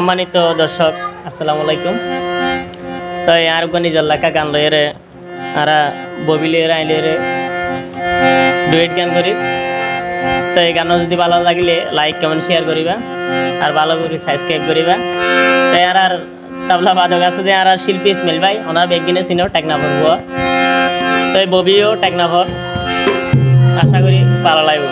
সম্মানিত দর্শক, আসসালামু আলাইকুম। তো আর নিজের লেখা গান লয়ে আর ববিলে আইলে রে ডুয়েট গান করি। তো এই গান যদি ভালো লাগিলে লাইক কমেন্ট শেয়ার করিবা। আর ভালো করে সাবস্ক্রাইব করিবা। তাই আর আর তাবলা বাদক আছে যে, আর আর শিল্পী ইসমাইল ভাই, ওনার বেগিনে চিনো টেকনাফর বুয়া তো এই ববিও টেকনাফর আশা করি ভালো লাগবে।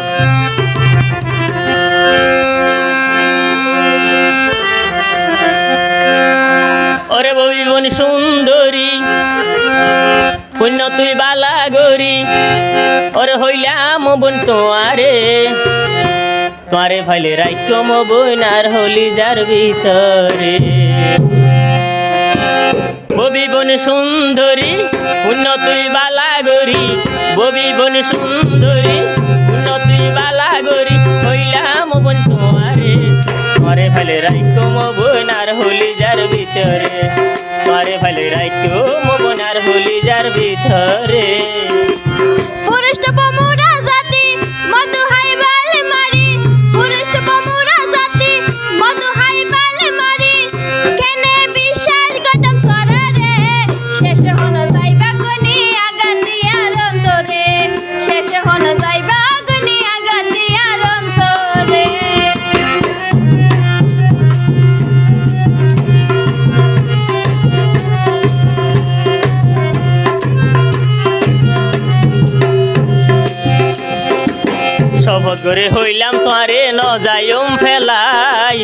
ওরে ববি বনি সুন্দরী, পুণ্য তুই বালা গরি ওরে হইলাম বোন তোমারে তোমারে ফাইলে রাইক্য মো বোন আর হলি যার ভিতরে। ববি বন সুন্দরী, পুণ্য তুই বালা গরি ববি বন সুন্দরী, পুণ্য জাতি মধু হাই বালে মারি। কেনে বিশ্বাস গতম করা রে। শেষ হন যাইবা শপথ করে হইলাম ন যাইম ফেলাই।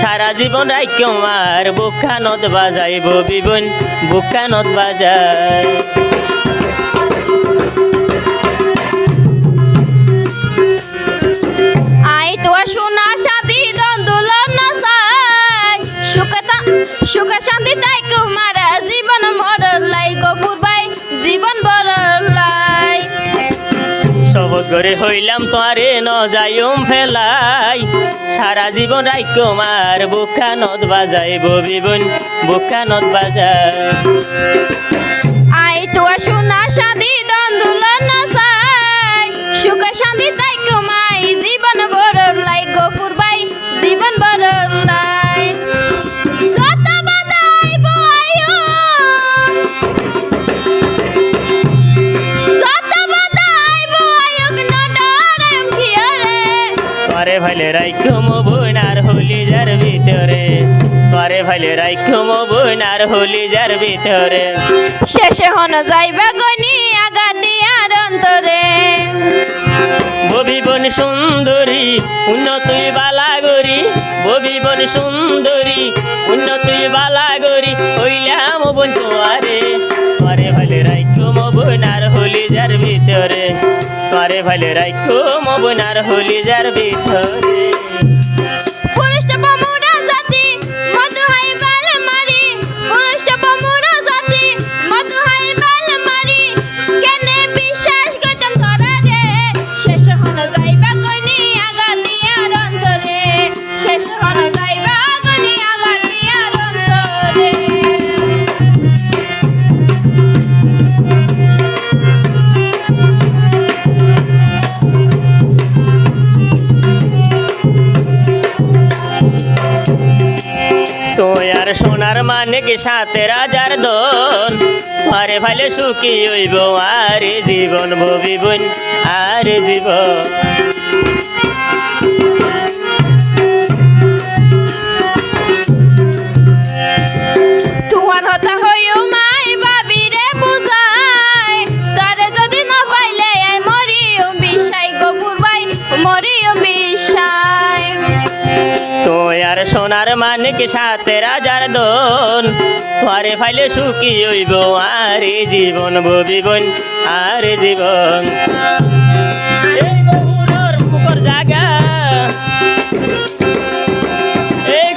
সারা জীবন রাইক্যম আর বুকা নদ বাজাইব বিবন বুকা নদ বাজাই। আই দন্দুলন সাই সুখ শান্তি তাই কুমারা করে হইলাম তোমারে ন যাইম ফেলাই। সারা জীবন রাই কুমার বুকা নদ বাজাই ববি বোন, বুকা নদ বাজাই। আই তো সোনা তোমারে ভাইলে রাইক্যম বোন আর হলি যার ভিতরে। তোমারে ভাইলে রাইক্যম বোন আর হলি যার ভিতরে। শেষে হন যাইবা গনি আগা দিয়ার অন্তরে। ববি বন সুন্দরী উন্নতুই বালা গরি ববি বন সুন্দরী উন্নতুই বালা গরি হইলাম বোন তোমারে। তোমারে ভাইলে রাইক্যম বোন আর হলি যার ভিতরে। তোমারে ভাইলে রাখো মবনার হলি যার ভিতরে। আর সোনার মানে কি সাথে রাজার দোল? আরে ভালে সুখী হইব আরে জীবন ভবি বোন আরে জীবন সোনার মানিক সাথে রাজার দন তোরে ফাইলে সুখী হইব আরে জীবন ভবি বোন, আরে জীবন। এই জাগা এই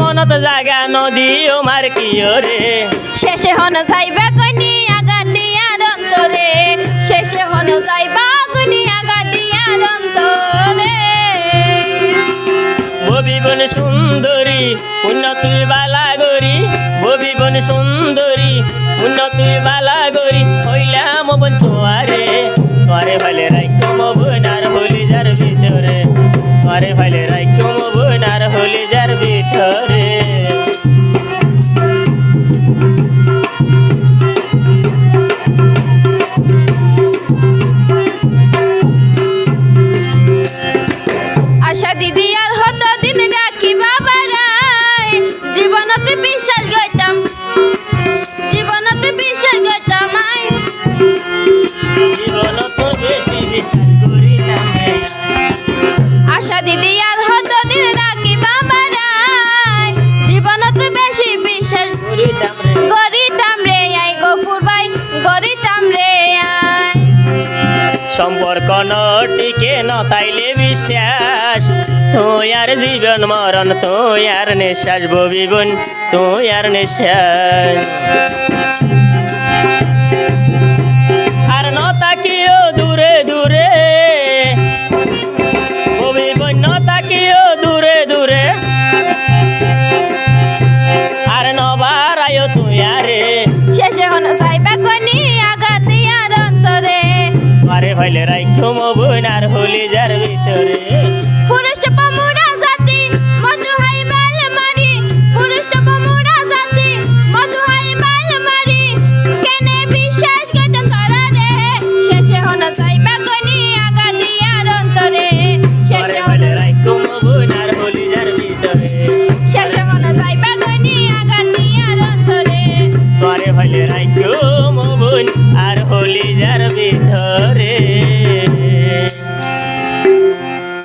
মনত জাগা নদী ও মার কিয়রে। শেষে হন যাইবা গনি উন্নতি বালা গরি ববি বন সুন্দরী। উন্নতি বালা গরি হইলাম বন তোয়ারে তোরে ভালে রাইকম বনার হলি যার ভিতরে। তোরে ভালে রাইকম বনার হলি যার ভিতরে। আশা দিদি আর হত দিন ডাকিবা জীবনতে বিশ্বাস গইতাম জীবনতে বিশ্বাস গইতাম রে আশা দিদি সম্পর্ক নটিকে নতাইলে বিশ্বাস। তুই আর জীবন মরণ, তুই আর নিঃশ্বাস ববিবন, তুই আর নিঃশ্বাস। আরে ভাইলে রাইখো মবন আর হলি যার ভিতরে। পুরুষ পমুরা জাতি মধু হাই মাল মারি পুরুষ পমুরা জাতি মধু হাই মাল মারি কেনে বিশ্বাস গত করা রে শেষে হন যাইবা কনি আঘাত দিয়ার অন্তরে। শেষে আরে রাইখো হলি যার ভিতরে। শেষে হন যাইবা কনি আঘাত দিয়ার অন্তরে। আরে ভাইলে রাইখো মবন আর হলি যার ভিতরে। Música